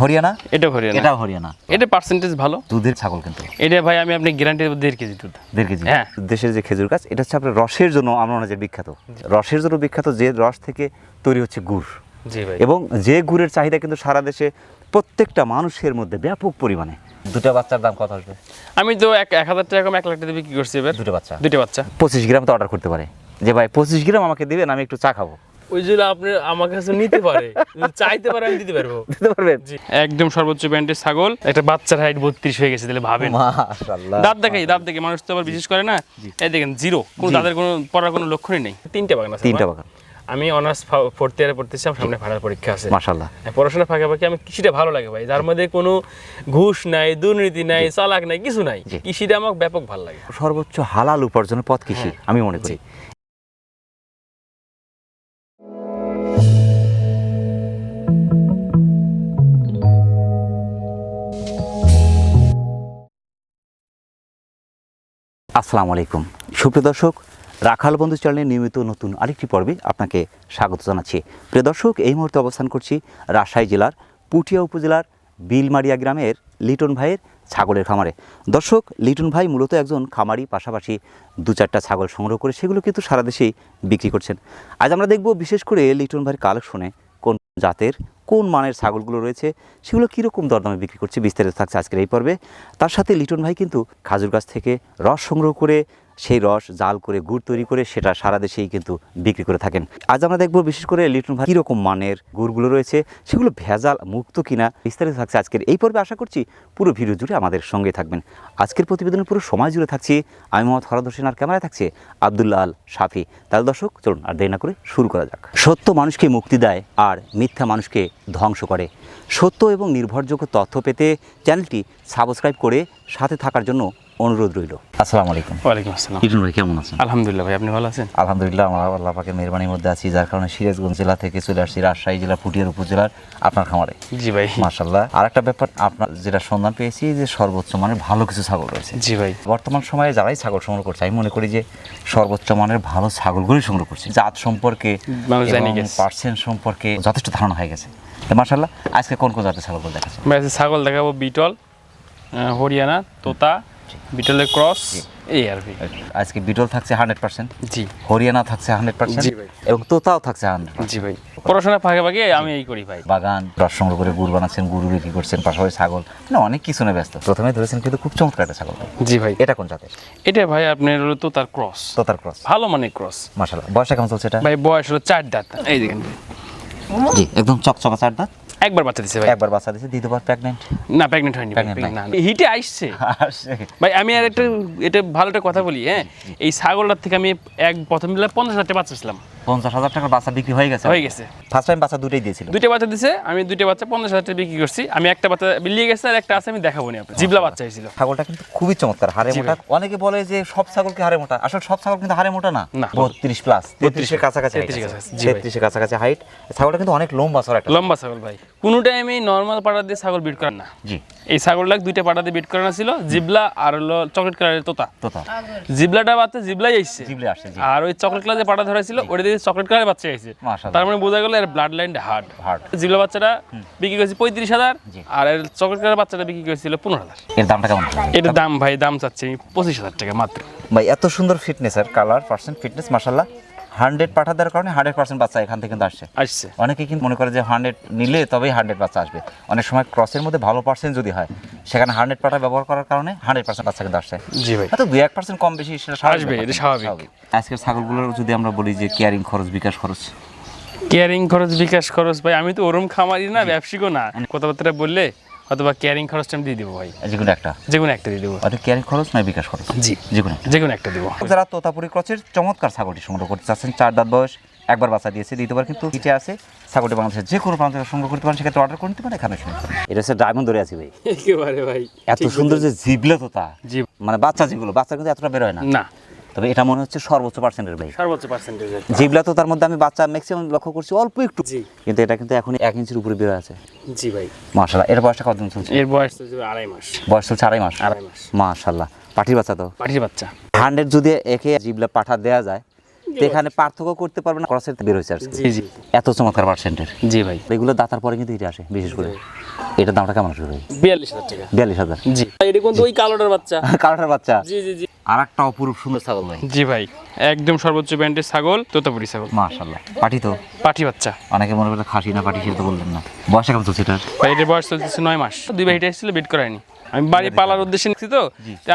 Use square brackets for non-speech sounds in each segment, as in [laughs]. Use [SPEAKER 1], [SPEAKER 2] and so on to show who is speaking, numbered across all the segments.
[SPEAKER 1] হরিয়ানা?
[SPEAKER 2] এটা হরিয়ানা।
[SPEAKER 1] এটাও হরিয়ানা।
[SPEAKER 2] এটা পার্সেন্টেজ ভালো।
[SPEAKER 1] দুধের ছাগল কিন্তু।
[SPEAKER 2] এটা ভাই আমি আপনি গ্যারান্টি দেড় কেজি দুধ।
[SPEAKER 1] দেড় কেজি?
[SPEAKER 2] হ্যাঁ।
[SPEAKER 1] দেশের যে খেজুর গাছ এটা হচ্ছে আপনার রসের জন্য আমরা যে বিখ্যাত। রসের জন্য বিখ্যাত যে রস থেকে তৈরি হচ্ছে গুড়।
[SPEAKER 2] জি ভাই।
[SPEAKER 1] এবং যে গুড়ের চাহিদা কিন্তু সারা দেশে প্রত্যেকটা মানুষের মধ্যে ব্যাপক পরিমাণে। দুটো বাচ্চার দাম কত আসবে?
[SPEAKER 2] আমি তো এক এক হাজার টাকা এক লাখ টাকা বিক্রি করছি এবার।
[SPEAKER 1] দুটো বাচ্চা।
[SPEAKER 2] দুটো বাচ্চা।
[SPEAKER 1] পঁচিশ গ্রাম তো অর্ডার করতে পারে। যে ভাই পঁচিশ গ্রাম আমাকে দিবেন আমি একটু চা খাব।
[SPEAKER 2] ওই জন্য আপনি আমার কাছে নিতে পারে। চাইতে পারে আমি দিতে পারব।
[SPEAKER 1] দিতে পারবেন?
[SPEAKER 2] একদম সর্বোচ্চ ব্যান্ডের ছাগল। একটা বাচ্চার হাইট বত্রিশ হয়ে গেছে তাহলে ভাবেন।
[SPEAKER 1] মাশাআল্লাহ।
[SPEAKER 2] দাঁত দেখাই দাঁত দেখে মানুষ তো আবার বিশেষ করে না। এই দেখেন জিরো কোনো দাঁতের কোনো পড়ার কোনো লক্ষণই নেই। তিনটে বাগান আছে
[SPEAKER 1] তিনটা বাগান।
[SPEAKER 2] আমি অনার্স ফোর্থ ইয়ারে পড়তেছি আমার সামনে ফাইনাল পরীক্ষা আছে।
[SPEAKER 1] মাশাআল্লাহ।
[SPEAKER 2] হ্যাঁ, পড়াশোনা ফাঁকাফাঁকি আমি কৃষিটা ভালো লাগে ভাই। যার মধ্যে কোনো ঘুষ নাই দুর্নীতি নাই চালাক নাই কিছু নাই। কৃষিটা আমার ব্যাপক ভালো লাগে।
[SPEAKER 1] সর্বোচ্চ হালাল উপার্জনের পথ কৃষি
[SPEAKER 2] হ্যাঁ।
[SPEAKER 1] আমি মনে করি। আসসালামু আলাইকুম। সুপ্রিয় দর্শক, রাখাল বন্ধু চ্যানেলের নিয়মিত নতুন আরেকটি পর্বে আপনাকে স্বাগত জানাচ্ছি। প্রিয় দর্শক, এই মুহূর্তে অবস্থান করছি রাজশাহী জেলার পুটিয়া উপজেলার বিলমারিয়া গ্রামের লিটন ভাইয়ের ছাগলের খামারে। দর্শক, লিটন ভাই মূলত একজন খামারি, পাশাপাশি দু চারটা ছাগল সংগ্রহ করে সেগুলো কিন্তু সারা দেশেই বিক্রি করছেন। আজ আমরা দেখব বিশেষ করে লিটন ভাইয়ের কালেকশনে জাতের কোন মানের ছাগলগুলো রয়েছে, সেগুলো কীরকম দরদামে বিক্রি করছে বিস্তারিত থাকছে আজকের এই পর্বে। তার সাথে লিটন ভাই কিন্তু খাজুর গাছ থেকে রস সংগ্রহ করে সেই রস জাল করে, গুড় তৈরি করে সেটা সারা দেশেই কিন্তু বিক্রি করে থাকেন। আজ আমরা দেখব বিশেষ করে লিটন ভাই কীরকম মানের গুড়গুলো রয়েছে, সেগুলো ভেজাল মুক্ত কিনা বিস্তারিত থাকছে আজকের এই পর্বে। আশা করছি পুরো ভিডিও জুড়ে আমাদের সঙ্গে থাকবেন। আজকের প্রতিবেদনের পুরো সময় জুড়ে থাকছি। আমি মোহাম্মদ হরদ হোসেন, আর ক্যামেরায় থাকছে আবদুল্লাহ আল সাফি তাহলে দর্শক, চলুন আর দেরি না করে শুরু করা যাক। সত্য মানুষকে মুক্তি দেয় আর মিথ্যা মানুষকে ধ্বংস করে। সত্য এবং নির্ভরযোগ্য তথ্য পেতে চ্যানেলটি সাবস্ক্রাইব করে সাথে থাকার জন্য অনুরোধ রইল। আসসালামু আলাইকুম।
[SPEAKER 2] ওয়ালাইকুম আসসালাম।
[SPEAKER 1] লিটন ভাই কেমন আছেন?
[SPEAKER 2] আলহামদুলিল্লাহ ভাই আপনি ভালো আছেন?
[SPEAKER 1] আলহামদুলিল্লাহ আমরা আল্লাহ পাকের মেহরবানির মধ্যে আছি যার কারণে সিরাজগঞ্জ জেলা থেকে চলে আসছি রাজশাহী জেলা পুটিয়ার উপজেলার আপনার খামারে।
[SPEAKER 2] জি ভাই।
[SPEAKER 1] মার্শাল্লাহ আর একটা ব্যাপার আপনার যেটা সন্ধান পেয়েছি যে সর্বোচ্চ মানের ভালো কিছু ছাগল রয়েছে।
[SPEAKER 2] জি ভাই।
[SPEAKER 1] বর্তমান সময়ে যারাই ছাগল সংগ্রহ করছে আমি মনে করি যে সর্বোচ্চ মানের ভালো ছাগলগুলি সংগ্রহ করছে। জাত সম্পর্কে। পার্সেন্ট সম্পর্কে যথেষ্ট ধারণা হয়ে গেছে। তো মার্শাল্লাহ আজকে কোন কোন জাতের ছাগল দেখাচ্ছে
[SPEAKER 2] ছাগল দেখাবো বিটল হরিয়ানা তোতা বিটলের ক্রস এই আর কি।
[SPEAKER 1] আজকে বিটল থাকছে হান্ড্রেড পার্সেন্ট
[SPEAKER 2] জি।
[SPEAKER 1] হরিয়ানা থাকছে হান্ড্রেড পার্সেন্ট। এবং তোতাও থাকছে হান্ড্রেড
[SPEAKER 2] জি ভাই। পড়াশোনা ফাঁকে ফাঁকে আমি এই করি ভাই।
[SPEAKER 1] বাগান রস সংগ্রহ করে গুড় বানাচ্ছেন গুড় বিক্রি করছেন পাশাপাশি ছাগল। মানে অনেক কিছু নিয়ে ব্যস্ত। প্রথমে ধরেছেন কিন্তু খুব চমৎকার একটা ছাগল
[SPEAKER 2] জি ভাই।
[SPEAKER 1] এটা কোন জাতের?
[SPEAKER 2] এটা ভাই আপনার হলো তোতার ক্রস
[SPEAKER 1] তোতার ক্রস
[SPEAKER 2] ভালো মানে ক্রস
[SPEAKER 1] মাশাল্লাহ বয়সটা কেমন চলছে এটা?
[SPEAKER 2] ভাই বয়স হলো চার দাঁত। এই দেখেন
[SPEAKER 1] জি একদম চকচকা চার দাঁত।
[SPEAKER 2] একবার বাচ্চা দিছে ভাই।
[SPEAKER 1] একবার বাচ্চা দিয়েছে দ্বিতীয়বার প্রেগনেন্ট
[SPEAKER 2] না প্রেগনেন্ট হয়নি না হিটে আসছে। ভাই আমি আর একটা এটা ভালো একটা কথা বলি হ্যাঁ? এই ছাগলটার থেকে আমি এক প্রথম দিলে পঞ্চাশ হাজার টাকা বাচ্চা ছিলাম
[SPEAKER 1] পঞ্চাশ হাজার টাকার বাচ্চা বিক্রি হয়ে গেছে।
[SPEAKER 2] হয়ে গেছে।
[SPEAKER 1] ফার্স্ট টাইম বাচ্চা দুটোই দিয়েছিল।
[SPEAKER 2] দুইটা বাচ্চা দিছে আমি দুইটা বাচ্চা পঞ্চাশ হাজার টাকা বিক্রি করছি। আমি একটা বাচ্চা বিলিয়ে গেছে আর একটা আছে আমি দেখাবো নি আপনি জিবলা বাচ্চা হয়েছিল।
[SPEAKER 1] ছাগলটা কিন্তু খুবই চমৎকার
[SPEAKER 2] জি
[SPEAKER 1] মোটা। অনেকে বলে যে সব ছাগল কি হাড়ে মোটা? আসলে সব ছাগল কিন্তু হাড়ে মোটা না। বত্রিশ প্লাস তেত্রিশের কাছাকাছি height
[SPEAKER 2] 33
[SPEAKER 1] আছে।
[SPEAKER 2] কাছাকাছি,
[SPEAKER 1] তেত্রিশের কাছাকাছি হাইট ছাগলটা কিন্তু অনেক লম্বা সর একটা।
[SPEAKER 2] লম্বা ছাগল ভাই। কোনো টাইমে নর্মাল পাড়া দিয়ে ছাগল বিট করেন না।
[SPEAKER 1] জি।
[SPEAKER 2] এই ছাগলটা দুইটা পাড়া দিয়ে বিট করানো ছিল জিবলা আর হলো চকলেট কালারের তোতা।
[SPEAKER 1] তোতা।
[SPEAKER 2] জিবলাটা বাচ্চা জিবলাই আইছে
[SPEAKER 1] জিবলে আসছে জি।
[SPEAKER 2] আর ওই চকলেট কালার যে পাটা ধরা ছিল ওটা দিয়ে চকলেট কালারের বাচ্চা আইছে
[SPEAKER 1] মাশাআল্লাহ।
[SPEAKER 2] তার মানে বোঝা গেল এর ব্লাড লাইনটা হার্ড
[SPEAKER 1] হার্ড
[SPEAKER 2] জিবলা বাচ্চাটা বিক্রি করেছে পঁয়ত্রিশ হাজার আর এর চকলেট কালার বাচ্চাটা বিক্রি করেছিল পনেরো হাজার।
[SPEAKER 1] এর দামটা কেমন?
[SPEAKER 2] এটার দাম ভাই দাম চাচ্ছি আমি পঁচিশ হাজার টাকা মাত্র।
[SPEAKER 1] ভাই এত সুন্দর ফিটনেস আর কালার পার্সেন্ট ফিটনেস মাশাল্লাহ হান্ড্রেড পাঠা দেওয়ার কারণে হান্ড্রেড পার্সেন্ট বাচ্চা এখান থেকে কিন্তু আসছে।
[SPEAKER 2] আসছে।
[SPEAKER 1] অনেকে কিন্তু মনে করে যে হান্ড্রেড নিলে তবেই হান্ড্রেড বাচ্চা আসবে। অনেক সময় ক্রসের মধ্যে ভালো পার্সেন্ট যদি হয় সেখানে হান্ড্রেড পাঠা ব্যবহার করার কারণে হান্ড্রেড পার্সেন্ট বাচ্চা কিন্তু আসছে।
[SPEAKER 2] জি ভাই।
[SPEAKER 1] হয়তো দুই এক পার্সেন্ট কম বেশি সেটা স্বাভাবিক
[SPEAKER 2] এটা স্বাভাবিক।
[SPEAKER 1] আজকের ছাগলগুলোর যদি আমরা বলি যে কেয়ারিং খরচ বিকাশ খরচ।
[SPEAKER 2] কেয়ারিং খরচ বিকাশ খরচ ভাই আমি তো ওরম খামারি না ব্যবসায়িকও না। কথাবার্তা বললে অথবা ক্যারিং খরচটা আমি দিয়ে দেবো ভাই।
[SPEAKER 1] যে কোনো একটা?
[SPEAKER 2] যে কোনো একটা দিয়ে দেবো।
[SPEAKER 1] হয়তো ক্যারিং খরচ নয় বিকাশ খরচ?
[SPEAKER 2] জি।
[SPEAKER 1] যে কোনো
[SPEAKER 2] যে কোনো একটা দেবো।
[SPEAKER 1] যারা তোতাপুরি ক্রসের চমৎকার ছাগলটি সংগ্রহ করতে চাচ্ছেন চার দাঁত বয়স একবার বাচ্চা দিয়েছে দ্বিতীয়বার কিন্তু হিটে আছে। ছাগলটি বাংলাদেশের যে কোনো প্রান্ত সংগ্রহ করতে পারেন সেক্ষেত্রে অর্ডার করে নিতে পারেন এখানে শুনে। এটা হচ্ছে ডায়মন্ড ধরে আছে ভাই।
[SPEAKER 2] একেবারে ভাই
[SPEAKER 1] এত সুন্দর যে জিবলে তোতা
[SPEAKER 2] জি।
[SPEAKER 1] মানে বাচ্চা যেগুলো বাচ্চা কিন্তু এতটা বেরোয় না।
[SPEAKER 2] না।
[SPEAKER 1] তবে এটা মনে হচ্ছে সর্বোচ্চ পার্সেন্টের ভাই
[SPEAKER 2] সর্বোচ্চ পার্সেন্টেজ
[SPEAKER 1] জিবলা তো তার মধ্যে আমি বাচ্চা ম্যাক্সিমাম লক্ষ্য করছি অল্প একটু।
[SPEAKER 2] জি।
[SPEAKER 1] কিন্তু এটা কিন্তু এখন এক ইঞ্চির উপরে বেরো আছে
[SPEAKER 2] জি ভাই।
[SPEAKER 1] মাশাল্লাহ এর বয়সটা কতদিন চলছে?
[SPEAKER 2] এর বয়স তো যে আড়াই মাস।
[SPEAKER 1] বয়স চলছে আড়াই মাস।
[SPEAKER 2] আড়াই মাস।
[SPEAKER 1] মাশাল্লাহ পাঠির বাচ্চা তো?
[SPEAKER 2] পাঠির বাচ্চা।
[SPEAKER 1] হান্ড্রেড যদি একে জিবলা পাঠা দেওয়া যায় এখানে পার্থক্য করতে পারবে না ক্রসের বের হয়েছে আজকে
[SPEAKER 2] জি জি।
[SPEAKER 1] এত চমৎকার পার্সেন্টের
[SPEAKER 2] জি ভাই।
[SPEAKER 1] এগুলো দাতার পরে কিন্তু এটা আসে বিশেষ করে। এটার দামটা কেমন আসবে ভাই?
[SPEAKER 2] বিয়াল্লিশ হাজার টাকা।
[SPEAKER 1] বিয়াল্লিশ হাজার।
[SPEAKER 2] জি। এটা কিন্তু ওই কালোটার বাচ্চা। [laughs]
[SPEAKER 1] কালোটার বাচ্চা।
[SPEAKER 2] জি জি জি।
[SPEAKER 1] আর একটা অপরূপ সুন্দর ছাগল ভাই
[SPEAKER 2] জি ভাই একদম সর্বোচ্চ ব্র্যান্ডের ছাগল তোতাপুরি ছাগল।
[SPEAKER 1] মাশাআল্লাহ। পাটি তো?
[SPEAKER 2] পাঠি বাচ্চা।
[SPEAKER 1] অনেকে মনে করে খাসি না পাটি সেটা তো বললেন না। বয়স কেমন চলছে এটার?
[SPEAKER 2] ভাই এটার বয়স চলছে নয় মাস। দুই ভাই এটা এসেছিল বিট করায়নি। আমি বাড়ি পালার উদ্দেশ্যে নিচ্ছি তো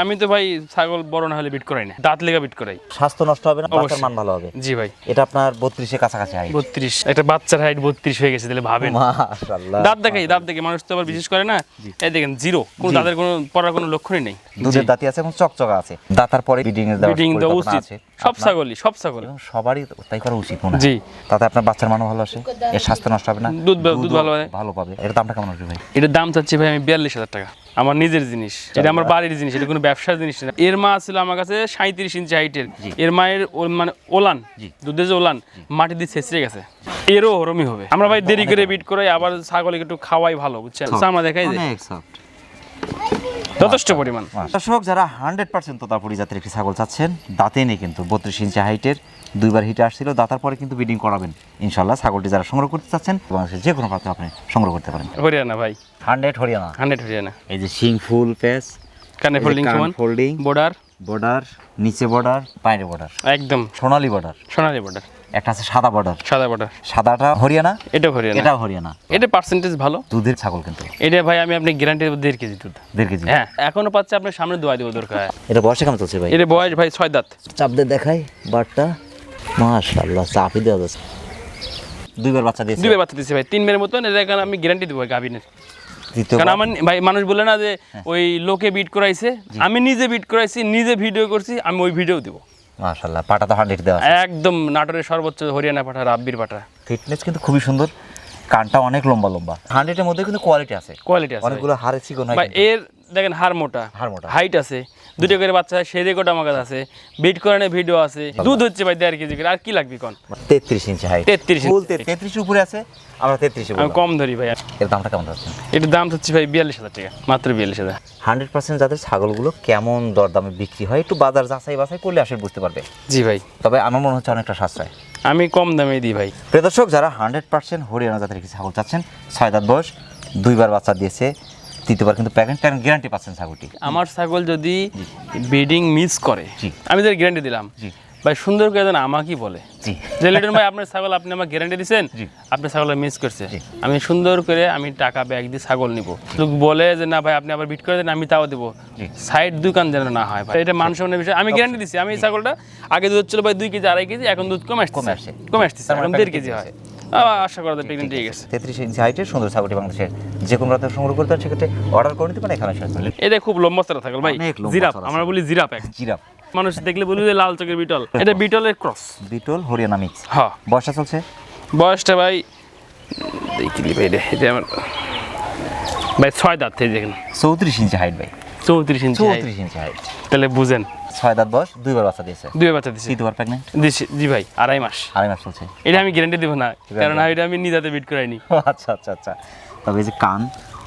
[SPEAKER 2] আমি তো ভাই ছাগল বড় না হলে বিট করাই না। দাঁত লেগা বিট করাই।
[SPEAKER 1] স্বাস্থ্য নষ্ট হবে না বাচ্চার মান ভালো হবে।
[SPEAKER 2] জি ভাই।
[SPEAKER 1] এটা আপনার বত্রিশের কাছাকাছি হাইট
[SPEAKER 2] বত্রিশ। একটা বাচ্চার হাইট বত্রিশ হয়ে গেছে তাহলে ভাবেন। দাঁত দেখাই দাঁত দেখে মানুষ তো আবার বিশেষ করে না। এই দেখেন জিরো কোনো দাঁতের কোনো পড়ার কোনো লক্ষণই নেই।
[SPEAKER 1] দুধের দাঁতি আছে এবং চকচকা আছে। দাতার পরে বিডিং এর
[SPEAKER 2] দেওয়া উচিত। সব ছাগলই সব ছাগল।
[SPEAKER 1] সবারই তাই করা উচিত মনে
[SPEAKER 2] জি।
[SPEAKER 1] তাতে আপনার বাচ্চার মানও ভালো আসে এর স্বাস্থ্য নষ্ট হবে না।
[SPEAKER 2] দুধ দুধ ভালো।
[SPEAKER 1] ভালো পাবে। এর দামটা কেমন আসবে ভাই?
[SPEAKER 2] এটার দাম চাচ্ছি ভাই আমি বিয়াল্লিশ হাজার টাকা। আমার নিজের জিনিস। এটা আমার বাড়ির জিনিস এটা কোনো ব্যবসার জিনিস না। এর মা ছিল আমার কাছে সাঁত্রিশ ইঞ্চি হাইটের এর। মায়ের মানে ওলান দুধের যে ওলান মাটি দিয়ে ছেঁচড়ে গেছে। এরও হরমি হবে। আমরা ভাই দেরি করে বিট করে আবার ছাগলকে একটু খাওয়াই ভালো বুঝছেন? আমরা দেখাই যে যথেষ্ট পরিমাণ।
[SPEAKER 1] দর্শক যারা হান্ড্রেড পার্সেন্ট তোতাপুরি জাতের একটি ছাগল চাচ্ছেন দাঁতে নেই কিন্তু বত্রিশ ইঞ্চি হাইটের দুইবার হিটে আসছিল দাতার পরে কিন্তু বিডিং করাবেন। ইনশাল্লাহ ছাগলটি যারা সংগ্রহ করতে চাচ্ছেন বাংলাদেশের যে কোনো প্রান্তে আপনি সংগ্রহ করতে পারেন।
[SPEAKER 2] হরিয়ানা ভাই।
[SPEAKER 1] হান্ড্রেড হরিয়ানা।
[SPEAKER 2] হান্ড্রেড হরিয়ানা।
[SPEAKER 1] এই যে শিং ফুল প্যাচ
[SPEAKER 2] কানে ফোল্ডিং
[SPEAKER 1] ফোল্ডিং
[SPEAKER 2] বর্ডার।
[SPEAKER 1] বর্ডার নিচে বর্ডার বাইরে বর্ডার।
[SPEAKER 2] একদম।
[SPEAKER 1] সোনালী বর্ডার।
[SPEAKER 2] সোনালি বর্ডার।
[SPEAKER 1] একটা আছে সাদা বর্ডার।
[SPEAKER 2] সাদা বর্ডার।
[SPEAKER 1] সাদাটা হরিয়ানা
[SPEAKER 2] এটা হরিয়ানা।
[SPEAKER 1] এটাও হরিয়ানা।
[SPEAKER 2] এটা পার্সেন্টেজ ভালো।
[SPEAKER 1] দুধের ছাগল কিন্তু।
[SPEAKER 2] এটা ভাই আমি আপনি গ্যারান্টি দেবো দেড় কেজি দুধ।
[SPEAKER 1] দেড় কেজি
[SPEAKER 2] হ্যাঁ এখনও পাচ্ছে আপনার সামনে দোয়া দেবো দরকার।
[SPEAKER 1] এটা বয়সে কেমন চলছে ভাই?
[SPEAKER 2] এটা বয়স ভাই ছয় দাঁত।
[SPEAKER 1] চাপ দিয়ে দেখাই বারটা। মাশাআল্লাহ চাপই দেওয়া যাচ্ছে। দুইবার বাচ্চা দিয়েছে।
[SPEAKER 2] দুবে বাচ্চা দিচ্ছে ভাই মতন এটা আমি গ্যারান্টি দেবো গাভিনের। কারণ আমার ভাই মানুষ বলে না যে ওই লোকে বিট করাইছে আমি নিজে বিট করাইছি নিজে ভিডিও করছি আমি ওই ভিডিও দেবো।
[SPEAKER 1] মাশাআল্লাহ পাটা তো হান্ড্রেড দেওয়া
[SPEAKER 2] একদম নাটোরের সর্বোচ্চ হরিয়ানা পাঠা রাব্বির পাঠা
[SPEAKER 1] ফিটনেস কিন্তু খুবই সুন্দর কানটা অনেক লম্বা লম্বা। হান্ড্রেডের মধ্যে কিন্তু কোয়ালিটি আছে।
[SPEAKER 2] কোয়ালিটি আছে
[SPEAKER 1] অনেকগুলো হাড়ে চিকন হয়
[SPEAKER 2] ভাই এর দেখেন হার মোটা
[SPEAKER 1] হাড় মোটা।
[SPEAKER 2] হাইট আছে দুটো করে বাচ্চা সেই রেকর্ড আমার কাছে আছে বিট করানোর ভিডিও আছে দুধ হচ্ছে ভাই দেড় কেজি করে আর কি লাগবে কোন
[SPEAKER 1] তেত্রিশ ইঞ্চি হাইট
[SPEAKER 2] 33 ইঞ্চি।
[SPEAKER 1] ফুল তেত্রিশ উপরে আছে আমরা তেত্রিশে
[SPEAKER 2] আমি কম ধরি ভাই।
[SPEAKER 1] এর দামটা কেমন যাচ্ছে
[SPEAKER 2] এটার দাম হচ্ছে ভাই বিয়াল্লিশ হাজার টাকা মাত্র বিয়াল্লিশ হাজার।
[SPEAKER 1] হান্ড্রেড পার্সেন্ট যাদের ছাগলগুলো কেমন দরদামে বিক্রি হয় একটু বাজার যাচাই বাছাই করলে আসলে বুঝতে পারবে।
[SPEAKER 2] জি ভাই।
[SPEAKER 1] তবে আমার মনে হচ্ছে অনেকটা সাশ্রয়।
[SPEAKER 2] আমি কম দামে দিই ভাই।
[SPEAKER 1] প্রিয় দর্শক যারা হান্ড্রেড পার্সেন্ট হরিয়ানা জাতের ছাগল চাচ্ছেন ছয় দাঁত বয়স দুইবার বাচ্চা দিয়েছে তৃতীয়বার কিন্তু প্যাকেট প্যাকেট গ্যারান্টি পাচ্ছেন ছাগলটি।
[SPEAKER 2] আমার ছাগল যদি ব্রিডিং মিস করে আমি তাদের গ্যারান্টি দিলাম। ভাই সুন্দর করে যেন আমাকেই বলে। যে লিটন ভাই আপনার ছাগল আপনি আমার গ্যারান্টি দিচ্ছেন
[SPEAKER 1] জি।
[SPEAKER 2] আপনার ছাগল মিস করছে। আমি সুন্দর করে আমি টাকা ব্যাগ দিয়ে ছাগল নিব। লোক বলে যে না ভাই আপনি আবার বিট করে দেন আমি তাও দেবো। সাইড দোকান যেন না হয় ভাই। এটা মান সম্মানের বিষয়। আমি গ্যারান্টি দিচ্ছি আমি এই ছাগলটা আগে দুধ ছিল ভাই দুই কেজি আড়াই কেজি এখন দুধ কমে আসছে।
[SPEAKER 1] কমে আসছে।
[SPEAKER 2] কমে আসছে।
[SPEAKER 1] মানে
[SPEAKER 2] এখন দেড় কেজি হয়। আশা করা যায় প্রেগনেন্ট
[SPEAKER 1] তেত্রিশ ইঞ্চি হাইটের সুন্দর ছাগলটি বাংলাদেশের যে কোনো রাতে সংগ্রহ করতে সেক্ষেত্রে অর্ডার করে নিতে পারেন এখানে
[SPEAKER 2] এটা খুব লম্বা ভাই
[SPEAKER 1] অনেক
[SPEAKER 2] জিরাফ আমরা বলি জিরাফ এক।
[SPEAKER 1] জিরাপ
[SPEAKER 2] মানুষ দেখলে বলি যে লাল চোখের বিটল। এটা বিটলের ক্রস।
[SPEAKER 1] Beetle Haryana mix.
[SPEAKER 2] হ্যাঁ।
[SPEAKER 1] বর্ষা চলছে?
[SPEAKER 2] বয়সটা ভাই রে এটা আমার ভাই ছয় দাঁত থেকে দেখেন।
[SPEAKER 1] চৌত্রিশ ইঞ্চি হাইট ভাই।
[SPEAKER 2] চৌত্রিশ ইঞ্চি।
[SPEAKER 1] চৌত্রিশ ইঞ্চি হাইট
[SPEAKER 2] তাহলে বুঝেন।
[SPEAKER 1] ছয় দাঁত বয়স দুইবার বাচ্চা দিয়েছে।
[SPEAKER 2] দুই বাচ্চা দিছি
[SPEAKER 1] তৃতীয়বার প্রেগনেন্ট
[SPEAKER 2] দিছি জি ভাই আড়াই মাস।
[SPEAKER 1] আড়াই মাস চলছে।
[SPEAKER 2] এটা আমি গ্যারান্টি দেবো না কারণ এটা আমি নিজাতে বিট করাইনি। [laughs]
[SPEAKER 1] আচ্ছা আচ্ছা আচ্ছা। তবে এই যে কান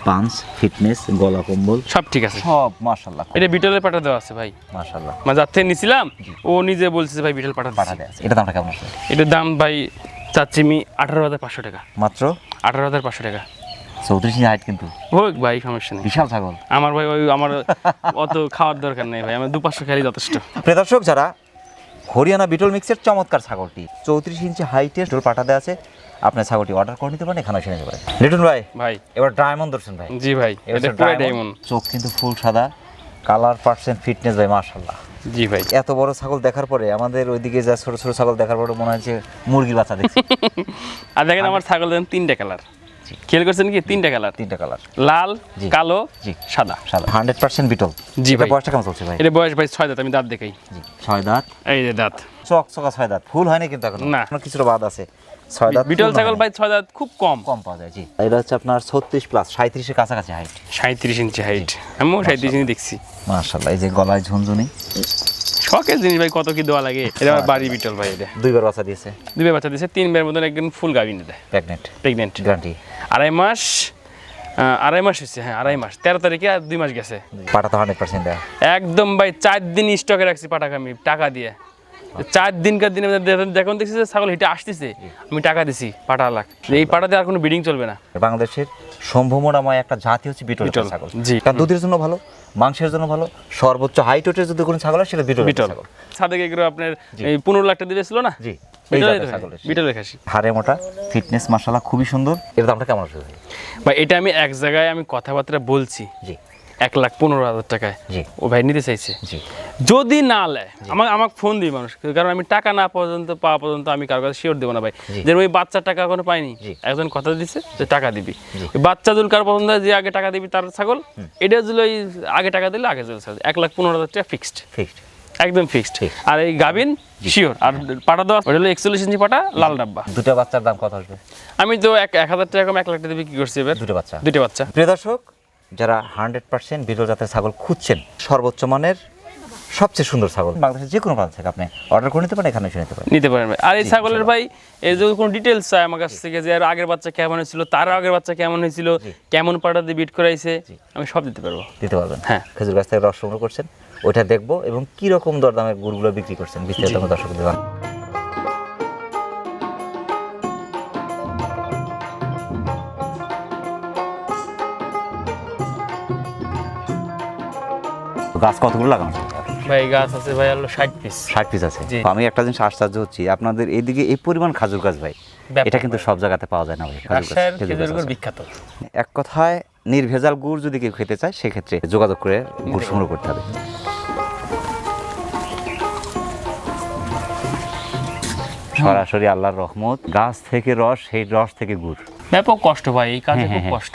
[SPEAKER 1] পাঞ্চ ফিটনেস গলা কম্বল
[SPEAKER 2] সব ঠিক আছে।
[SPEAKER 1] সব মাশাল্লাহ
[SPEAKER 2] এটা বিটলের পাঠা দেওয়া আছে ভাই।
[SPEAKER 1] মাশাল্লাহ
[SPEAKER 2] মানে যার থেকে নিছিলাম ও নিজে বলছে ভাই বিটল পাঠা
[SPEAKER 1] পাঠা দেওয়া আছে। এটা দামটা কেমন
[SPEAKER 2] এটার দাম ভাই চাচ্ছি আমি আঠারো হাজার পাঁচশো টাকা।
[SPEAKER 1] মাত্র?
[SPEAKER 2] আঠারো হাজার পাঁচশো টাকা।
[SPEAKER 1] চৌত্রিশ হাইট কিন্তু।
[SPEAKER 2] হোক ভাই সমস্যা নেই।
[SPEAKER 1] বিশাল ছাগল।
[SPEAKER 2] আমার ভাই ওই আমার অত খাওয়ার দরকার নেই ভাই আমার দু পাঁচশো খেয়ালি যথেষ্ট
[SPEAKER 1] প্রদর্শক যারা হরিয়ানা বিটল মিক্সের চমৎকার ছাগলটি চৌত্রিশ ইঞ্চি হাইটের ডোল পাঠা দেওয়া আছে আপনার ছাগলটি অর্ডার করে নিতে পারেন এখানে নিতে পারেন। লিটন ভাই
[SPEAKER 2] ভাই।
[SPEAKER 1] এবার ডায়মন্ড দর্শন ভাই।
[SPEAKER 2] জি ভাই এটা পুরো ডায়মন্ড
[SPEAKER 1] চোখ কিন্তু ফুল সাদা কালার পার্সেন্ট ফিটনেস ভাই মাশাল্লাহ
[SPEAKER 2] জি ভাই।
[SPEAKER 1] এত বড় ছাগল দেখার পরে আমাদের ওইদিকে যা ছোট ছোট ছাগল দেখার পরে মনে হচ্ছে মুরগির বাচ্চা দেখছি। [laughs]
[SPEAKER 2] আর দেখেন আমার ছাগল তিনটা কালার খেয়াল করছেন কি? তিনটা কালার।
[SPEAKER 1] তিনটা কালার।
[SPEAKER 2] লাল কালো সাদা।
[SPEAKER 1] সাদা। Hundred percent beetle.
[SPEAKER 2] জি ভাই।
[SPEAKER 1] বয়সটা কেমন চলছে ভাই?
[SPEAKER 2] এটা বয়স ভাই ছয় দাঁত আমি দাঁত দেখাই।
[SPEAKER 1] ছয় দাঁত।
[SPEAKER 2] এই যে দাঁত।
[SPEAKER 1] চক চকা ছয় দাঁত। ফুল হয়নি কিন্তু এখন।
[SPEAKER 2] না।
[SPEAKER 1] কিছুটা বাদ আছে। ছয় দাঁত
[SPEAKER 2] বিটল ছাগল ভাই ছয় দাঁত খুব কম।
[SPEAKER 1] কম পাওয়া যায় জি। এটা হচ্ছে আপনার ছত্রিশ প্লাস সাঁত্রিশের কাছাকাছি হাইট
[SPEAKER 2] সাঁত্রিশ ইঞ্চি হাইট আমিও সাঁত্রিশ ইঞ্চি দেখছি।
[SPEAKER 1] মাশাল্লাহ এই যে গলায় ঝুনঝুনি।
[SPEAKER 2] শখের জিনিস ভাই কত কি দেওয়া লাগে? এটা আমার বাড়ি বিটল ভাই এটা।
[SPEAKER 1] দুইবার বাচ্চা দিয়েছে।
[SPEAKER 2] দুইবার বাচ্চা দিয়েছে তিনবার মতন একদিন ফুল গাভিন দেয়
[SPEAKER 1] প্রেগনেন্ট
[SPEAKER 2] প্রেগনেন্ট
[SPEAKER 1] গ্যারান্টি
[SPEAKER 2] আড়াই মাস আড়াই মাস হয়েছে হ্যাঁ আড়াই মাস। তেরো তারিখে আর দুই মাস গেছে।
[SPEAKER 1] পাটা তো হান্ড্রেড পার্সেন্ট
[SPEAKER 2] একদম ভাই চার দিন স্টকে রাখছি পাটাকে আমি টাকা দিয়ে। চার দিনকার দিনে দেখুন দেখছি যে ছাগল হিটে আসতেছে। আমি টাকা দিছি পাটা লাখ। এই পাটাতে আর কোনো বিডিং চলবে না।
[SPEAKER 1] বাংলাদেশের সম্ভাবনাময় একটা জাতি হচ্ছে বিটল ছাগল।
[SPEAKER 2] জি।
[SPEAKER 1] কারণ দুধের জন্য ভালো মাংসের জন্য ভালো সর্বোচ্চ হাইট ওটের যদি কোনো ছাগল হয় সেটা বিটল।
[SPEAKER 2] বিটল সাদেক এগুলো আপনার এই পনেরো লাখ টাকা দিয়েছিল না?
[SPEAKER 1] জি
[SPEAKER 2] বিটলের
[SPEAKER 1] জাতের ছাগলের।
[SPEAKER 2] বিটলের খাসি।
[SPEAKER 1] হাড়ে মোটা ফিটনেস মাসালা খুবই সুন্দর। এর দামটা কেমন আসবে ভাই?
[SPEAKER 2] ভাই এটা আমি এক জায়গায় আমি কথাবার্তা বলছি।
[SPEAKER 1] জি।
[SPEAKER 2] এক লাখ পনেরো হাজার টাকায়। ও ভাই নিতে চাইছে। যদি না নেয় আমাকে আমাকে ফোন দিই মানুষ কারণ আমি টাকা না পর্যন্ত পাওয়া পর্যন্ত আমি কারও কাছে শিওর দেবো না ভাই। যে ওই বাচ্চার টাকা এখনও পাইনি একজন কথা দিচ্ছে যে টাকা দিবি। বাচ্চা যদি কার পছন্দ যে আগে টাকা দিবি তার ছাগল এটা যদি ওই আগে টাকা দিলে আগে চলে ছাগল এক লাখ পনেরো হাজার টাকা ফিক্সড
[SPEAKER 1] ফিক্সড
[SPEAKER 2] একদম ফিক্সড আর এই গাবিন শিওর আর পাটা দেওয়া ওটা হলো একচল্লিশ ইঞ্চি পাটা লাল ডাব্বা।
[SPEAKER 1] দুটো বাচ্চার দাম কত আসবে?
[SPEAKER 2] আমি তো এক এক হাজার টাকা এক লাখ টাকা দিবি কি করছি এবার।
[SPEAKER 1] দুটো বাচ্চা।
[SPEAKER 2] দুটো বাচ্চা।
[SPEAKER 1] প্রিয় দর্শক যারা হান্ড্রেড পার্সেন্ট বিরল জাতের ছাগল খুঁজছেন সর্বোচ্চ মানের সবচেয়ে সুন্দর ছাগল। বাংলাদেশের যে কোনো প্রান্ত থেকে আপনি অর্ডার করে নিতে পারেন এখানে এসে নিতে পারেন।
[SPEAKER 2] নিতে পারেন আর এই ছাগলের ভাই এর যদি কোনো ডিটেলস চাই আমার কাছ থেকে যে আর আগের বাচ্চা কেমন হয়েছিল তার আগের বাচ্চা কেমন হয়েছিল কেমন পাটা দিয়ে বিট করাইছে আমি সব দিতে পারব।
[SPEAKER 1] দিতে পারবেন।
[SPEAKER 2] হ্যাঁ।
[SPEAKER 1] খেজুর গাছ থেকে রস সংগ্রহ করছেন ওইটা দেখব এবং কি রকম দরদামের গুড়গুলো বিক্রি করছেন বিস্তারিত আমরা দর্শকদের গাছ কতগুলো লাগানো?
[SPEAKER 2] ভাই গাছ আছে ভাই হলো ষাট পিস
[SPEAKER 1] ষাট পিস আছে। আমি একটা জিনিস আশ্চর্য হচ্ছি আপনাদের এইদিকে এই পরিমাণ খাজুর গাছ ভাই এটা কিন্তু সব জায়গাতে পাওয়া যায় না ভাই খাজুর গাছ,
[SPEAKER 2] বিখ্যাত।
[SPEAKER 1] এক কথায় নির্ভেজাল গুড় যদি কেউ খেতে চায় সেক্ষেত্রে যোগাযোগ করে গুড় সংগ্রহ করতে হবে। সরাসরি আল্লাহর রহমত গাছ থেকে রস সেই রস থেকে গুড়।
[SPEAKER 2] ব্যাপক কষ্ট ভাই এই কাজে
[SPEAKER 1] হ্যাঁ,
[SPEAKER 2] খুব
[SPEAKER 1] হ্যাঁ,
[SPEAKER 2] কষ্ট।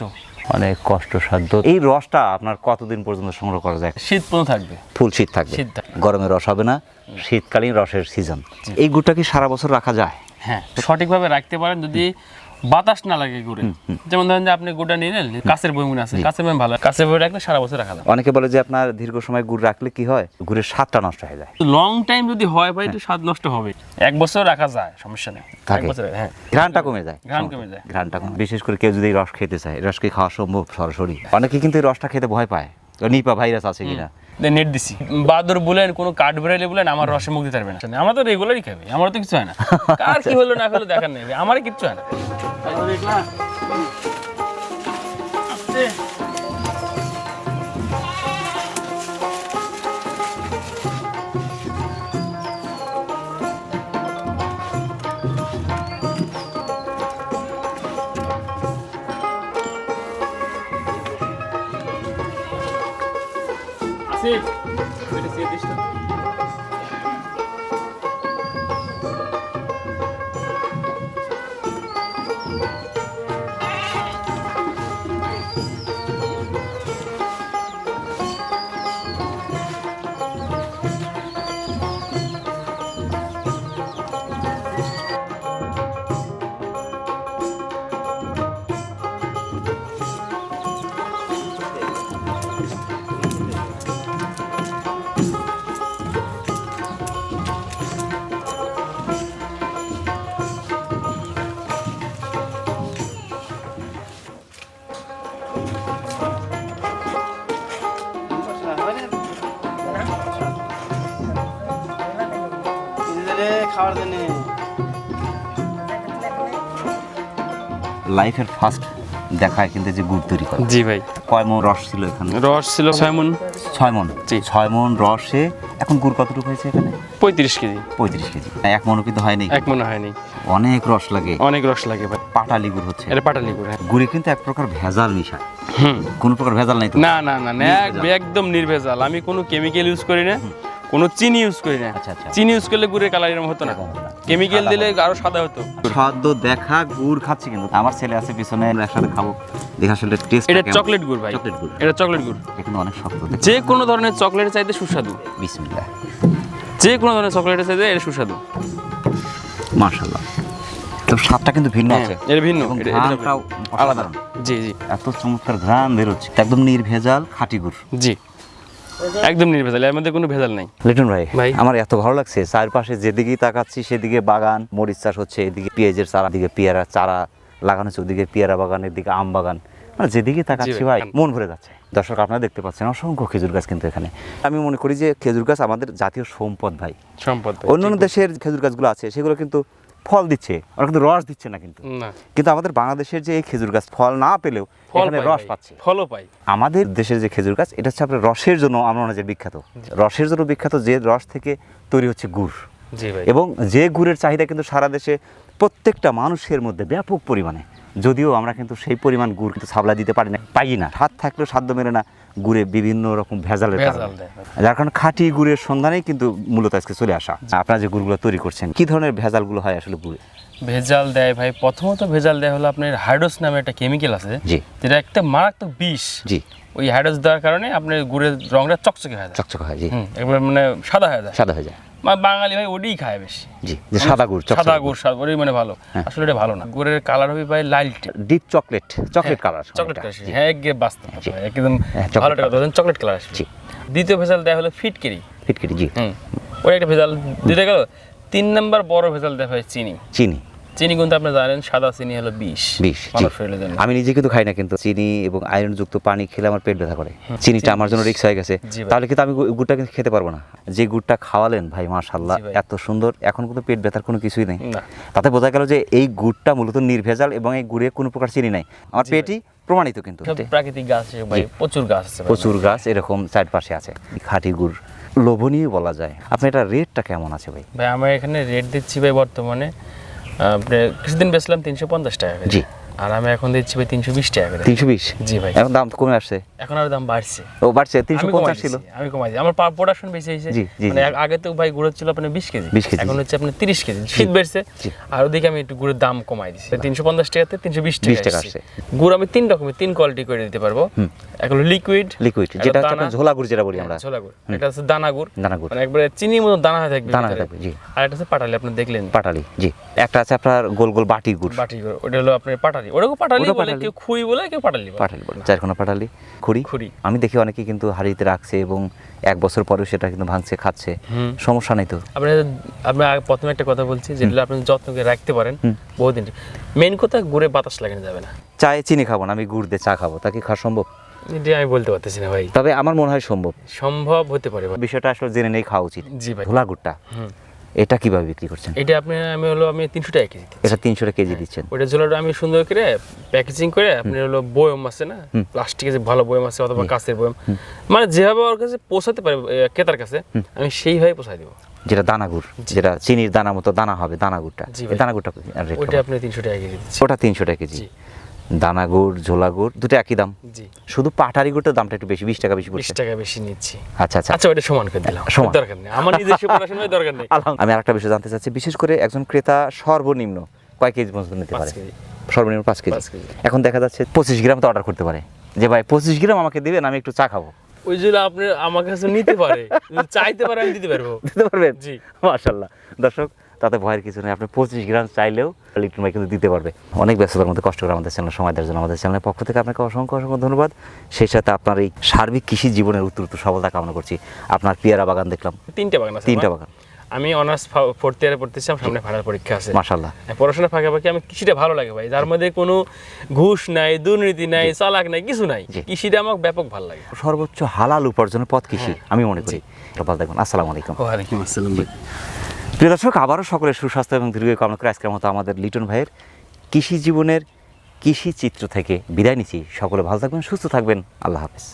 [SPEAKER 1] অনেক কষ্টসাধ্য। এই রসটা আপনার কতদিন পর্যন্ত সংগ্রহ করা যায়?
[SPEAKER 2] শীত পর্যন্ত থাকবে।
[SPEAKER 1] ফুল শীত থাকবে।
[SPEAKER 2] শীত থাকবে।
[SPEAKER 1] গরমে রস হবে না। শীতকালীন রসের সিজন এই গুড়টা কি সারা বছর রাখা যায়?
[SPEAKER 2] হ্যাঁ সঠিকভাবে রাখতে পারেন। যদি বাতাস না লাগে গুড়ে যেমন ধরেন যে আপনি গুড়টা নিলেন কাছের বইমুন আছে কাছের বই ভালো। কাছের বই রাখলে সারা বছর রাখা যায়।
[SPEAKER 1] অনেকে বলে যে আপনার দীর্ঘ সময় গুড় রাখলে কি হয়? গুড়ের স্বাদটা নষ্ট হয়ে যায়।
[SPEAKER 2] লং টাইম যদি হয় ভাই একটু স্বাদ নষ্ট হবে। এক বছর রাখা যায় সমস্যা নেই। এক বছর হ্যাঁ।
[SPEAKER 1] ঘ্রাণটা কমে যায়।
[SPEAKER 2] ঘ্রাণ কমে যায়।
[SPEAKER 1] ঘ্রাণটা কমে বিশেষ করে কেউ যদি রস খেতে চায় রস কি খাওয়া সম্ভব সরাসরি? অনেকে কিন্তু এই রসটা খেতে ভয় পায়। নিপা ভাইরাস আছে কিনা?
[SPEAKER 2] নেট দিছি। বাদর বলেন কোনো কাঠ বেরাইলে বলেন আমার রসে মুখ দিতে পারবে না। আমরা তো রেগুলারই খাবে আমার তো কিছু হয় না। [laughs] কার কি হলো না হলো দেখার নেই আমার কিচ্ছু হয় না। れが、う、あって。でした。
[SPEAKER 3] খাওয়ার জন্য।
[SPEAKER 1] লাইফের ফার্স্ট দেখায় কিন্তু যে গুড় তৈরি করে।
[SPEAKER 2] জি ভাই।
[SPEAKER 1] কয় মন রস ছিল এখানে?
[SPEAKER 2] রস ছিল ছয় মন।
[SPEAKER 1] ছয় মন?
[SPEAKER 2] জি।
[SPEAKER 1] ছয় মন রসে এখন গুড় কতটুকু হয়েছে এখানে?
[SPEAKER 2] পঁয়ত্রিশ কেজি।
[SPEAKER 1] পঁয়ত্রিশ কেজি। এক মনও কিন্তু হয়নি।
[SPEAKER 2] এক মনে হয়নি।
[SPEAKER 1] অনেক রস লাগে।
[SPEAKER 2] অনেক রস লাগে ভাই।
[SPEAKER 1] পাটালি গুড় হচ্ছে।
[SPEAKER 2] এটা পাটালি গুড় হ্যাঁ।
[SPEAKER 1] গুড়ে কিন্তু এক প্রকার ভেজাল মিশায়
[SPEAKER 2] হুম।
[SPEAKER 1] কোনো প্রকার ভেজাল নাই
[SPEAKER 2] না না না একদম নির্ভেজাল। আমি কোনো কেমিক্যাল ইউজ করি না। কোনো চিনি ইউজ করি না।
[SPEAKER 1] আচ্ছা, আচ্ছা।
[SPEAKER 2] চিনি ইউজ করলে গুড়ের কালার এরকম হতো না। কেমিক্যাল দিলে আরও সাদা হতো।
[SPEAKER 1] খাদ্য দেখা গুড় খাচ্ছি কিন্তু। আমার ছেলে আছে পিছনে আমরা একসাথে খাব। দেখা আসলে টেস্ট
[SPEAKER 2] এটা চকলেট গুড় ভাই।
[SPEAKER 1] চকলেট গুড়।
[SPEAKER 2] এটা চকলেট গুড়।
[SPEAKER 1] কিন্তু অনেক শক্ত।
[SPEAKER 2] যে কোনো ধরনের চকলেটের চাইতে সুস্বাদু।
[SPEAKER 1] বিসমিল্লাহ।
[SPEAKER 2] যে কোনো ধরনের চকলেটের চাইতে এটা সুস্বাদু।
[SPEAKER 1] মাশাআল্লাহ। তো স্বাদটা কিন্তু ভিন্ন
[SPEAKER 2] হ্যাঁ,
[SPEAKER 1] আছে।
[SPEAKER 2] এটা ভিন্ন। আলাদা। জি জি।
[SPEAKER 1] এত চমৎকার ঘ্রাণ বেরোচ্ছে। একদম নির্ভেজাল খাঁটি গুড়।
[SPEAKER 2] জি। একদম নির্ভেজাল এর মধ্যে কোনো ভেজাল নাই।
[SPEAKER 1] লিটন ভাই
[SPEAKER 2] ভাই।
[SPEAKER 1] আমার এত ভালো লাগছে চারপাশে যেদিকেই তাকাচ্ছি সেদিকে বাগান মরিচ চাষ হচ্ছে এদিকে পেঁয়াজের চারা দিকে পেয়ারা চারা লাগানো হচ্ছে ওদিকে পেয়ারা বাগান এদিকে আম বাগান। মানে যেদিকে তাকাচ্ছি ভাই। মন ভরে যাচ্ছে। দর্শক আপনারা দেখতে পাচ্ছেন অসংখ্য খেজুর গাছ কিন্তু এখানে। আমি মনে করি যে খেজুর গাছ আমাদের জাতীয় সম্পদ ভাই।
[SPEAKER 2] সম্পদ
[SPEAKER 1] অন্যান্য দেশের খেজুর গাছগুলো আছে সেগুলো কিন্তু ফল দিচ্ছে ওরা কিন্তু রস দিচ্ছে না কিন্তু। কিন্তু আমাদের বাংলাদেশের যে এই খেজুর গাছ ফল না পেলেও এখানে রস পাচ্ছে।
[SPEAKER 2] ফলও পাই।
[SPEAKER 1] আমাদের দেশের যে খেজুর গাছ এটা হচ্ছে আপনার রসের জন্য আমরা যে বিখ্যাত। রসের জন্য বিখ্যাত যে রস থেকে তৈরি হচ্ছে গুড়। এবং যে গুড়ের চাহিদা কিন্তু সারা দেশে প্রত্যেকটা মানুষের মধ্যে ব্যাপক পরিমাণে। যদিও আমরা কিন্তু সেই পরিমাণ গুড় কিন্তু সাবলা দিতে পারি না পাই না। হাত থাকলেও সাধ্য মেলে না। গুড়ে বিভিন্ন রকম ভেজালের কারণে।
[SPEAKER 2] দেয়।
[SPEAKER 1] যার কারণে খাঁটি গুড়ের সন্ধানেই কিন্তু মূলত আজকে চলে আসা। আপনারা যে গুড়গুলো তৈরি করছেন কি ধরনের ভেজালগুলো হয় আসলে গুড়ে?
[SPEAKER 2] ভেজাল দেয় ভাই প্রথমত ভেজাল দেয় হলো আপনার হাইড্রোস নামে একটা কেমিক্যাল আছে যেটা একটা মারাত্মক বিষ।
[SPEAKER 1] জি।
[SPEAKER 2] ওই হাইড্রোস দেওয়ার কারণে আপনার গুড়ের রংটা চকচকে হয় চকচকে
[SPEAKER 1] চকচক হয় জি।
[SPEAKER 2] একবার মানে সাদা হয়ে যায়।
[SPEAKER 1] সাদা হয়ে যায়।
[SPEAKER 2] বাঙালি ভাই ওটাই খায় বেশি।
[SPEAKER 1] জি যে সাদা গুড়
[SPEAKER 2] সাদা গুড়। সাদা ওটাই মানে ভালো। আসলে এটা ভালো না। গুড়ের কালার হবে ভাই লাল
[SPEAKER 1] deep chocolate chocolate colour
[SPEAKER 2] chocolate colour হ্যাঁ একদম বাস্তব একদম
[SPEAKER 1] হ্যাঁ,
[SPEAKER 2] ভালো টাকা চকলেট কালার
[SPEAKER 1] জি।
[SPEAKER 2] দ্বিতীয় ভেজাল দেয়া হলো ফিটকিরি।
[SPEAKER 1] ফিটকিরি জি।
[SPEAKER 2] হুম ওই একটা ভেজাল দিতে গেল। তিন নাম্বার বড় ভেজাল দেয়া হয় চিনি।
[SPEAKER 1] চিনি।
[SPEAKER 2] চিনি কিন্তু আপনি জানেন সাদা চিনি হলো বিষ
[SPEAKER 1] বিষ আমি নিজে কিন্তু খাই না কিন্তু চিনি এবং আয়রন যুক্ত পানি খেলে আমার পেট ব্যথা করে। চিনিটা আমার জন্য রিক্স হয়ে গেছে। তাহলে কিন্তু আমি গুড়টা কিন্তু খেতে পারব না। যে গুড়টা খাওয়ালেন ভাই মাশাল্লাহ এত সুন্দর এখন কিন্তু পেট ব্যথার কোনো কিছুই নেই। তাতে বোঝা গেল যে এই গুড়টা মূলত নির্ভেজাল এবং এই গুড়ে কোনো প্রকার চিনি নাই। আমার পেটই প্রমাণিত কিন্তু।
[SPEAKER 2] প্রাকৃতিক গাছ প্রচুর গাছ।
[SPEAKER 1] প্রচুর গাছ এরকম চারপাশে আছে খাঁটি গুড়। লোভনীয় বলা যায়। আপনি এটা রেটটা কেমন আছে ভাই?
[SPEAKER 2] ভাই আমার এখানে রেট দিচ্ছি ভাই বর্তমানে কিছুদিন বেচলাম তিনশো পঞ্চাশ টাকা
[SPEAKER 1] জি।
[SPEAKER 2] আর আমি এখন দিচ্ছি ভাই তিনশো বিশ টাকা করে।
[SPEAKER 1] তিনশো বিশ?
[SPEAKER 2] জি ভাই।
[SPEAKER 1] এখন দাম তো কমে আসছে।
[SPEAKER 2] এখন আর দাম বাড়ছে।
[SPEAKER 1] ও বাড়ছে তিনশো পঞ্চাশ ছিল।
[SPEAKER 2] আমি কমাই দিই আমার প্রোডাকশন বেশি হয়েছে।
[SPEAKER 1] জি, জি,
[SPEAKER 2] মানে আগে তো ভাই গুড়ের ছিল আপনার বিশ কেজি।
[SPEAKER 1] 20 কেজি,
[SPEAKER 2] এখন হচ্ছে আপনার তিরিশ কেজি। শীত বেড়ছে। আর ওদিকে আমি একটু গুড়ের দাম কমাই দিচ্ছি তিনশো পঞ্চাশ টাকাতে তিনশো বিশ টাকা আসছে। গুড় আমি তিন রকমের তিন কোয়ালিটি করে দিতে পারব। এখন লিকুইড
[SPEAKER 1] লিকুইড যেটা হচ্ছে ঝোলা গুড় যেটা বলি আমরা।
[SPEAKER 2] ছোলা গুড় এটা হচ্ছে দানা গুড়।
[SPEAKER 1] দানা গুড়।
[SPEAKER 2] মানে একবারে চিনির মতো দানা হয়ে থাকবে
[SPEAKER 1] দানা। থাকবে জি।
[SPEAKER 2] আর এটা হচ্ছে পাটালি আপনি দেখলেন।
[SPEAKER 1] পাটালি জি। একটা আছে আপনার গোল গোল বাটি গুড়।
[SPEAKER 2] বাটি গুড় ওটা হলো আপনার পাটালি। ওটাকে পাটালি বলে কেউ খুই বলে কেউ পাটালি
[SPEAKER 1] পাটালি বলে পাটালি খুঁড়ি।
[SPEAKER 2] খুঁড়ি।
[SPEAKER 1] আমি দেখি অনেকে কিন্তু হাড়িতে রাখছে এবং এক বছর পরেও সেটা কিন্তু ভাঙছে খাচ্ছে। সমস্যা নেই তো?
[SPEAKER 2] আপনি আপনি প্রথমে একটা কথা বলছি যেগুলো আপনি যত্ন করে রাখতে পারেন বহুদিন। মেন কথা গুড়ে বাতাস লাগানো যাবে না।
[SPEAKER 1] চায়ে চিনি খাব না আমি গুড় দিয়ে চা খাব। তা কি খাওয়া সম্ভব?
[SPEAKER 2] এটা আমি বলতে পারতেছি না ভাই।
[SPEAKER 1] তবে আমার মনে হয় সম্ভব।
[SPEAKER 2] সম্ভব হতে পারে
[SPEAKER 1] বিষয়টা আসলে জেনে নেই খাওয়া উচিত।
[SPEAKER 2] জি ভাই।
[SPEAKER 1] ধোলা গুড়টা।
[SPEAKER 2] হুম।
[SPEAKER 1] এটা কীভাবে বিক্রি করছেন?
[SPEAKER 2] এটা আপনি আমি হলো আমি তিনশো টাকা কেজি।
[SPEAKER 1] এটা তিনশো টাকা কেজি দিচ্ছেন।
[SPEAKER 2] ওটা ঝোলাটা আমি সুন্দর করে প্যাকেজিং করে আপনি হলো বয়ম আছে না? প্লাস্টিকের যে ভালো বয়ম আছে অথবা কাঁচের বয়ম। মানে যেভাবে ওর কাছে পৌঁছাতে পারে ক্রেতার কাছে আমি সেইভাবে পৌঁছাই দেবো।
[SPEAKER 1] যেটা দানা গুড় যেটা চিনির দানা মতো দানা হবে দানা গুড়টা
[SPEAKER 2] জি
[SPEAKER 1] এই
[SPEAKER 2] ভাই।
[SPEAKER 1] দানা গুড়টা রেট
[SPEAKER 2] আপনি তিনশো টাকা কেজি
[SPEAKER 1] ওটা তিনশো টাকা কেজি। দানা গুড় ঝোলা গুড় দুটো একই দাম?
[SPEAKER 2] জি।
[SPEAKER 1] শুধু পাটারি গুড়টার দামটা একটু বেশি বিশ টাকা বেশি
[SPEAKER 2] বিশ টাকা বেশি নিচ্ছি।
[SPEAKER 1] আচ্ছা আচ্ছা।
[SPEAKER 2] আচ্ছা ওটা সমান করে দিলাম।
[SPEAKER 1] সমান।
[SPEAKER 2] দরকার নেই। আমার নিজস্ব পড়াশোনার দরকার নেই।
[SPEAKER 1] আমি আরেকটা বিষয় জানতে চাচ্ছি। বিশেষ করে একজন ক্রেতা সর্বনিম্ন কয় কেজি পর্যন্ত নিতে পারে। সর্বনিম্ন পাঁচ কেজি। এখন দেখা যাচ্ছে পঁচিশ গ্রাম তো অর্ডার করতে পারে। যে ভাই পঁচিশ গ্রাম আমাকে দিবেন আমি একটু চা খাব।
[SPEAKER 2] ওই জন্য আপনি আমার কাছে নিতে পারে। চাইতে পারে আমি দিতে পারব।
[SPEAKER 1] দিতে পারবেন?
[SPEAKER 2] জি।
[SPEAKER 1] মাশাল্লাহ দর্শক তাতে ভয়ের কিছু নেই। আপনি পঁচিশ গ্রাম চাইলেও লিটন ভাই কিন্তু দিতে পারবে। অনেক ব্যস্ততার মধ্যে কষ্ট করে আমাদের চ্যানেল সময় দেওয়ার জন্য আমাদের চ্যানেলের পক্ষ থেকে আপনাকে অসংখ্য অসংখ্য ধন্যবাদ। সেই সাথে আপনার এই সার্বিক কৃষি জীবনের উত্তর উত্তর সফলতা কামনা করছি। আপনার পেয়ারা বাগান দেখলাম।
[SPEAKER 2] তিনটে বাগান
[SPEAKER 1] তিনটা বাগান।
[SPEAKER 2] আমি অনার্স ফোর্থ ইয়ারে পড়তেছি আমার সামনে ফাইনাল পরীক্ষা আছে।
[SPEAKER 1] মাশাল্লাহ
[SPEAKER 2] হ্যাঁ, পড়াশোনার ফাঁকাফাঁকি আমি কৃষিটা ভালো লাগে ভাই। যার মধ্যে কোনো ঘুষ নাই দুর্নীতি নাই চালাক নাই কিছু নাই। কৃষিটা আমার ব্যাপক ভালো লাগে।
[SPEAKER 1] সর্বোচ্চ হালাল উপার্জনের পথ কৃষি আমি মনে করি। ভালো থাকবেন। আসসালামু আলাইকুম।
[SPEAKER 2] ওয়ালাইকুম আসসালাম ভাই।
[SPEAKER 1] প্রিয় দর্শক, আবারও সকলের সুস্বাস্থ্য এবং দীর্ঘ কামনা করে আজকের মতো আমাদের লিটন ভাইয়ের কৃষি জীবনের কৃষি চিত্র থেকে বিদায় নিচ্ছি। সকলে ভালো থাকবেন, সুস্থ থাকবেন। আল্লাহ হাফেজ।